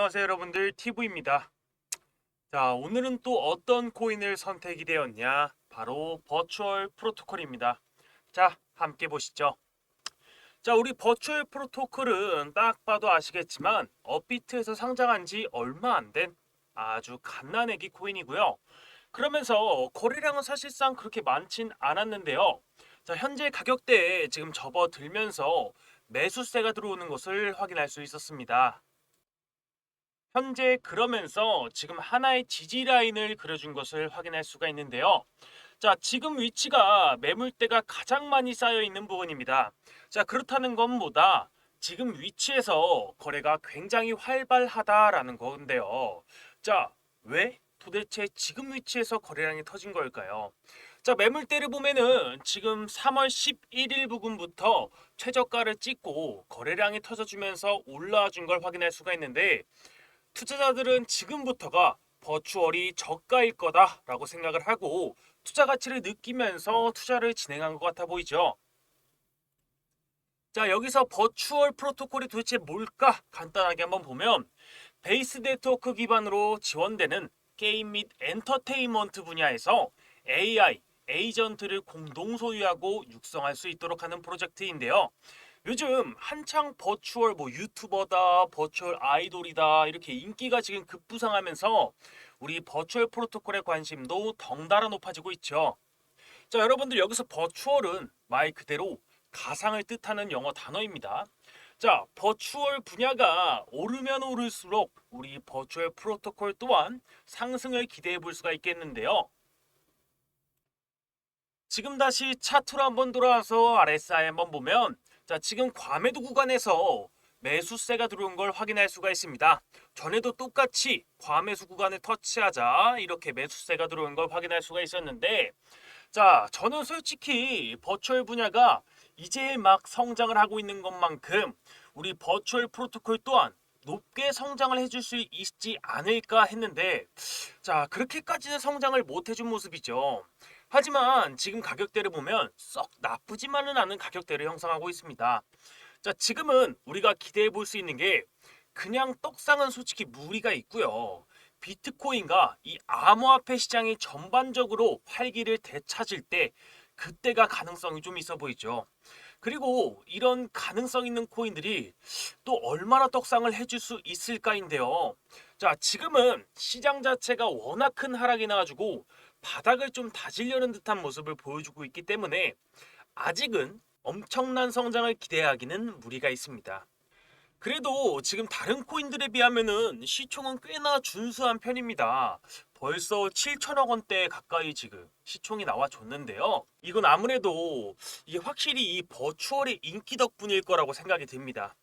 안녕하세요 여러분들 티브입니다. 자 오늘은 또 어떤 코인을 선택이 되었냐 바로 버추얼 프로토콜입니다. 자 함께 보시죠. 자 우리 버추얼 프로토콜은 딱 봐도 아시겠지만 업비트에서 상장한 지 얼마 안 된 아주 갓난애기 코인이고요. 그러면서 거래량은 사실상 그렇게 많진 않았는데요. 자 현재 가격대에 지금 접어들면서 매수세가 들어오는 것을 확인할 수 있었습니다. 현재 그러면서 지금 하나의 지지 라인을 그려준 것을 확인할 수가 있는데요. 자, 지금 위치가 매물대가 가장 많이 쌓여 있는 부분입니다. 자, 그렇다는 건 뭐다? 지금 위치에서 거래가 굉장히 활발하다라는 건데요. 자, 왜 도대체 지금 위치에서 거래량이 터진 걸까요? 자, 매물대를 보면은 지금 3월 11일 부근부터 최저가를 찍고 거래량이 터져주면서 올라와 준걸 확인할 수가 있는데 투자자들은 지금부터가 버추얼이 저가일 거다라고 생각을 하고 투자 가치를 느끼면서 투자를 진행한 것 같아 보이죠. 자 여기서 버추얼 프로토콜이 도대체 뭘까 간단하게 한번 보면 베이스 네트워크 기반으로 지원되는 게임 및 엔터테인먼트 분야에서 AI, 에이전트를 공동 소유하고 육성할 수 있도록 하는 프로젝트인데요. 요즘 한창 버추얼 뭐 유튜버다, 버추얼 아이돌이다 이렇게 인기가 지금 급부상하면서 우리 버추얼 프로토콜의 관심도 덩달아 높아지고 있죠. 자, 여러분들 여기서 버추얼은 말 그대로 가상을 뜻하는 영어 단어입니다. 자, 버추얼 분야가 오르면 오를수록 우리 버추얼 프로토콜 또한 상승을 기대해 볼 수가 있겠는데요. 지금 다시 차트로 한번 돌아와서 RSI 한번 보면 자, 지금 과매도 구간에서 매수세가 들어온 걸 확인할 수가 있습니다. 전에도 똑같이 과매수 구간을 터치하자 이렇게 매수세가 들어온 걸 확인할 수가 있었는데 자, 저는 솔직히 버추얼 분야가 이제 막 성장을 하고 있는 것만큼 우리 버추얼 프로토콜 또한 높게 성장을 해줄 수 있지 않을까 했는데 자 그렇게까지는 성장을 못 해준 모습이죠. 하지만 지금 가격대를 보면 썩 나쁘지만은 않은 가격대를 형성하고 있습니다. 자 지금은 우리가 기대해 볼 수 있는 게 그냥 떡상은 솔직히 무리가 있고요. 비트코인과 이 암호화폐 시장이 전반적으로 활기를 되찾을 때 그때가 가능성이 좀 있어 보이죠. 그리고 이런 가능성 있는 코인들이 또 얼마나 떡상을 해줄 수 있을까인데요. 자, 지금은 시장 자체가 워낙 큰 하락이 나가지고 바닥을 좀 다지려는 듯한 모습을 보여주고 있기 때문에 아직은 엄청난 성장을 기대하기는 무리가 있습니다. 그래도 지금 다른 코인들에 비하면은 시총은 꽤나 준수한 편입니다. 벌써 7천억 원대 가까이 지금 시총이 나와줬는데요. 이건 아무래도 이게 확실히 이 버추얼의 인기 덕분일 거라고 생각이 듭니다.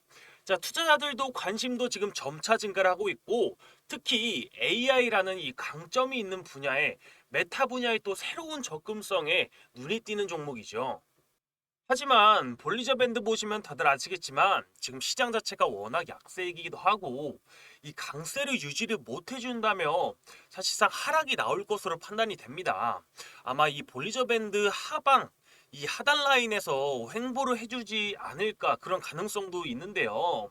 자, 투자자들도 관심도 지금 점차 증가를 하고 있고 특히 AI라는 이 강점이 있는 분야에 메타 분야의 또 새로운 접근성에 눈이 띄는 종목이죠. 하지만 볼리저 밴드 보시면 다들 아시겠지만 지금 시장 자체가 워낙 약세이기도 하고 이 강세를 유지를 못 해준다며 사실상 하락이 나올 것으로 판단이 됩니다. 아마 이 볼리저 밴드 하방 이 하단 라인에서 횡보를 해주지 않을까 그런 가능성도 있는데요.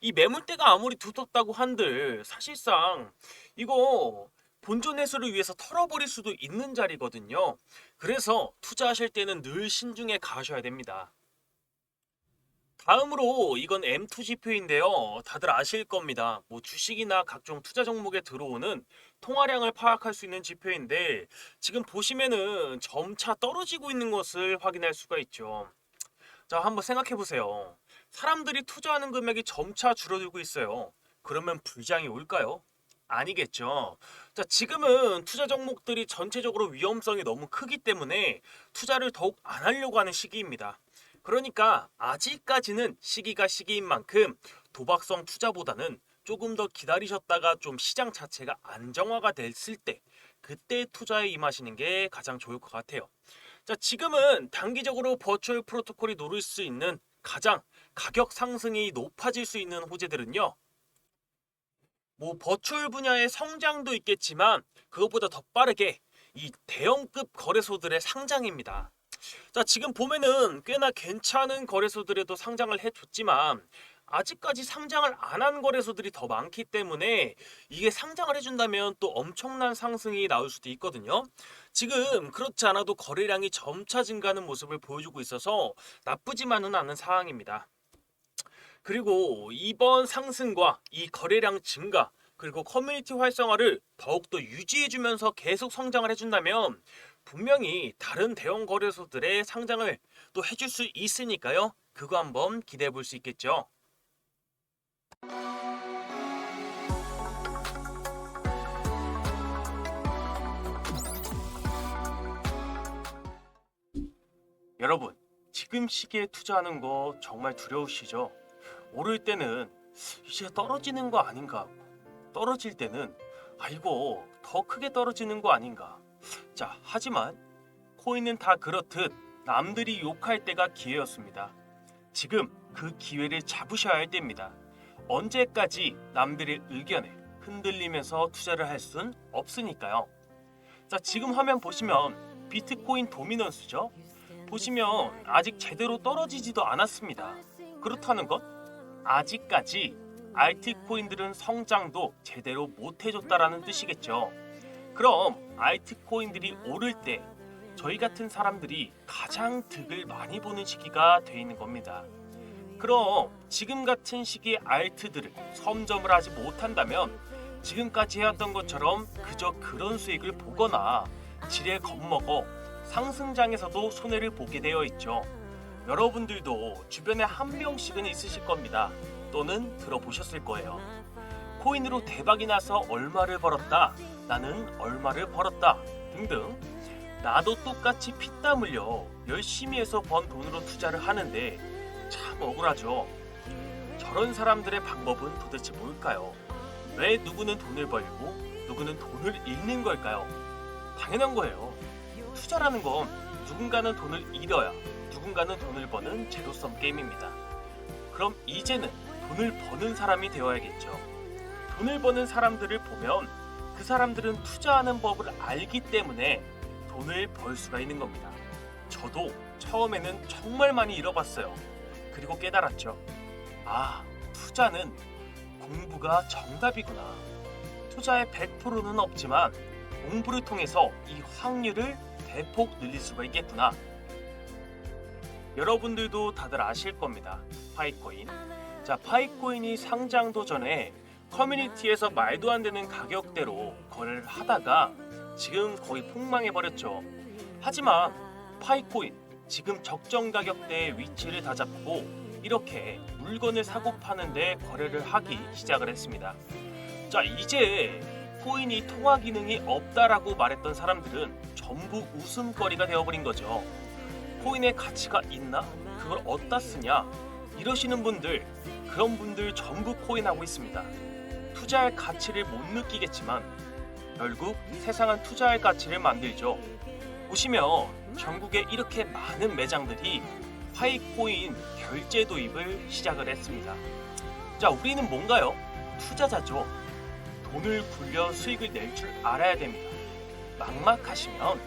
이 매물대가 아무리 두텁다고 한들 사실상 이거 본전 회수를 위해서 털어버릴 수도 있는 자리거든요. 그래서 투자하실 때는 늘 신중해 가셔야 됩니다. 다음으로 이건 M2 지표인데요. 다들 아실 겁니다. 뭐 주식이나 각종 투자 종목에 들어오는 통화량을 파악할 수 있는 지표인데 지금 보시면은 점차 떨어지고 있는 것을 확인할 수가 있죠. 자, 한번 생각해 보세요. 사람들이 투자하는 금액이 점차 줄어들고 있어요. 그러면 불장이 올까요? 아니겠죠. 자, 지금은 투자 종목들이 전체적으로 위험성이 너무 크기 때문에 투자를 더욱 안 하려고 하는 시기입니다. 그러니까 아직까지는 시기가 시기인 만큼 도박성 투자보다는 조금 더 기다리셨다가 좀 시장 자체가 안정화가 됐을 때 그때 투자에 임하시는 게 가장 좋을 것 같아요. 자, 지금은 단기적으로 버추얼 프로토콜이 노릴 수 있는 가장 가격 상승이 높아질 수 있는 호재들은요. 뭐 버추얼 분야의 성장도 있겠지만 그것보다 더 빠르게 이 대형급 거래소들의 상장입니다. 자 지금 보면은 꽤나 괜찮은 거래소들에도 상장을 해줬지만 아직까지 상장을 안 한 거래소들이 더 많기 때문에 이게 상장을 해준다면 또 엄청난 상승이 나올 수도 있거든요. 지금 그렇지 않아도 거래량이 점차 증가하는 모습을 보여주고 있어서 나쁘지만은 않은 상황입니다. 그리고 이번 상승과 이 거래량 증가 그리고 커뮤니티 활성화를 더욱더 유지해주면서 계속 성장을 해준다면 분명히 다른 대형 거래소들의 상장을 또 해줄 수 있으니까요. 그거 한번 기대해 볼 수 있겠죠. 여러분, 지금 시기에 투자하는 거 정말 두려우시죠? 오를 때는 이제 떨어지는 거 아닌가 떨어질 때는 아 이거 더 크게 떨어지는 거 아닌가. 자, 하지만 코인은 다 그렇듯 남들이 욕할 때가 기회였습니다. 지금 그 기회를 잡으셔야 할 때입니다. 언제까지 남들의 의견에 흔들리면서 투자를 할 순 없으니까요. 자, 지금 화면 보시면 비트코인 도미넌스죠? 보시면 아직 제대로 떨어지지도 않았습니다. 그렇다는 것 아직까지 알트코인들은 성장도 제대로 못 해줬다라는 뜻이겠죠. 그럼 알트코인들이 오를 때 저희 같은 사람들이 가장 득을 많이 보는 시기가 돼 있는 겁니다. 그럼 지금 같은 시기에 알트들을 선점을 하지 못한다면 지금까지 해왔던 것처럼 그저 그런 수익을 보거나 지레 겁먹어 상승장에서도 손해를 보게 되어 있죠. 여러분들도 주변에 한 명씩은 있으실 겁니다. 또는 들어보셨을 거예요. 코인으로 대박이 나서 얼마를 벌었다. 나는 얼마를 벌었다. 등등. 나도 똑같이 피땀 흘려 열심히 해서 번 돈으로 투자를 하는데 참 억울하죠. 저런 사람들의 방법은 도대체 뭘까요? 왜 누구는 돈을 벌고 누구는 돈을 잃는 걸까요? 당연한 거예요. 투자라는 건 누군가는 돈을 잃어야 누군가는 돈을 버는 제로섬 게임입니다. 그럼 이제는 돈을 버는 사람이 되어야겠죠. 돈을 버는 사람들을 보면 그 사람들은 투자하는 법을 알기 때문에 돈을 벌 수가 있는 겁니다. 저도 처음에는 정말 많이 잃어봤어요. 그리고 깨달았죠. 아, 투자는 공부가 정답이구나. 투자의 100%는 없지만 공부를 통해서 이 확률을 대폭 늘릴 수가 있겠구나. 여러분들도 다들 아실 겁니다. 파이코인. 자, 파이코인이 상장도 전에 커뮤니티에서 말도 안 되는 가격대로 거래를 하다가 지금 거의 폭망해 버렸죠. 하지만 파이코인 지금 적정 가격대의 위치를 다 잡고 이렇게 물건을 사고 파는데 거래를 하기 시작을 했습니다. 자, 이제 코인이 통화 기능이 없다라고 말했던 사람들은 전부 웃음거리가 되어버린 거죠. 코인의 가치가 있나? 그걸 어디다 쓰냐? 이러시는 분들, 그런 분들 전부 코인하고 있습니다. 투자할 가치를 못 느끼겠지만 결국 세상은 투자할 가치를 만들죠. 보시면 전국에 이렇게 많은 매장들이 파이코인 결제 도입을 시작을 했습니다. 자, 우리는 뭔가요? 투자자죠. 돈을 굴려 수익을 낼 줄 알아야 됩니다. 막막하시면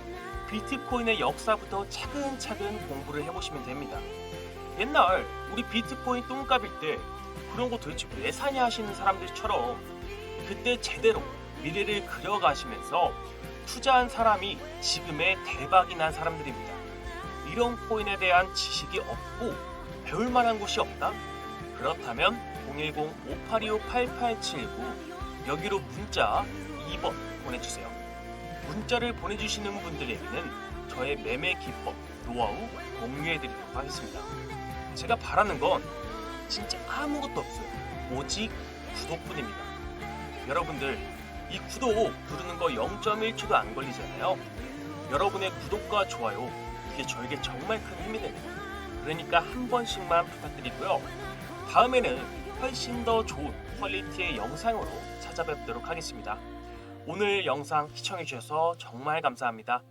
비트코인의 역사부터 차근차근 공부를 해보시면 됩니다. 옛날 우리 비트코인 똥값일 때 그런 거 도대체 왜 사냐 하시는 사람들처럼 그때 제대로 미래를 그려가시면서 투자한 사람이 지금의 대박이 난 사람들입니다. 이런 코인에 대한 지식이 없고 배울 만한 곳이 없다? 그렇다면 010-5825-8879 여기로 문자 2번 보내주세요. 문자를 보내주시는 분들에게는 저의 매매 기법, 노하우 공유해드리도록 하겠습니다. 제가 바라는 건 진짜 아무것도 없어요. 오직 구독뿐입니다. 여러분들 이 구독 누르는 거 0.1초도 안 걸리잖아요. 여러분의 구독과 좋아요 이게 저에게 정말 큰 힘이 됩니다. 그러니까 한 번씩만 부탁드리고요. 다음에는 훨씬 더 좋은 퀄리티의 영상으로 찾아뵙도록 하겠습니다. 오늘 영상 시청해주셔서 정말 감사합니다.